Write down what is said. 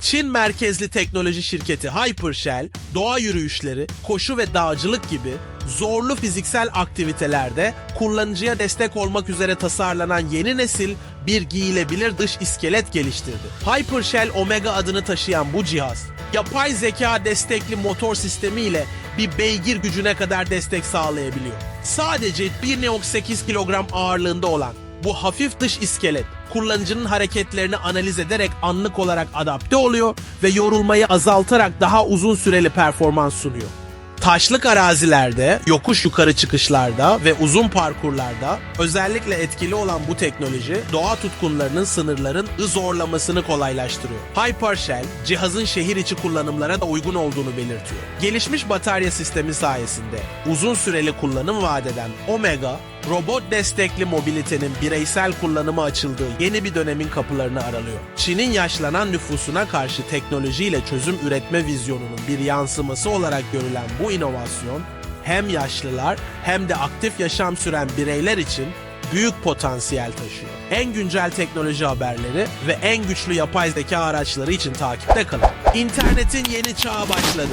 Çin merkezli teknoloji şirketi Hypershell, doğa yürüyüşleri, koşu ve dağcılık gibi zorlu fiziksel aktivitelerde kullanıcıya destek olmak üzere tasarlanan yeni nesil bir giyilebilir dış iskelet geliştirdi. Hypershell Omega adını taşıyan bu cihaz, yapay zeka destekli motor sistemi ile bir beygir gücüne kadar destek sağlayabiliyor. Sadece 1.8 kilogram ağırlığında olan bu hafif dış iskelet kullanıcının hareketlerini analiz ederek anlık olarak adapte oluyor ve yorulmayı azaltarak daha uzun süreli performans sunuyor. Taşlık arazilerde, yokuş yukarı çıkışlarda ve uzun parkurlarda özellikle etkili olan bu teknoloji doğa tutkunlarının sınırların zorlamasını kolaylaştırıyor. Hypershell cihazın şehir içi kullanımlara da uygun olduğunu belirtiyor. Gelişmiş batarya sistemi sayesinde uzun süreli kullanım vaat eden Omega robot destekli mobilitenin bireysel kullanıma açıldığı yeni bir dönemin kapılarını aralıyor. Çin'in yaşlanan nüfusuna karşı teknolojiyle çözüm üretme vizyonunun bir yansıması olarak görülen bu inovasyon hem yaşlılar hem de aktif yaşam süren bireyler için büyük potansiyel taşıyor. En güncel teknoloji haberleri ve en güçlü yapay zeka araçları için takipte kalın. İnternetin yeni çağı başladı.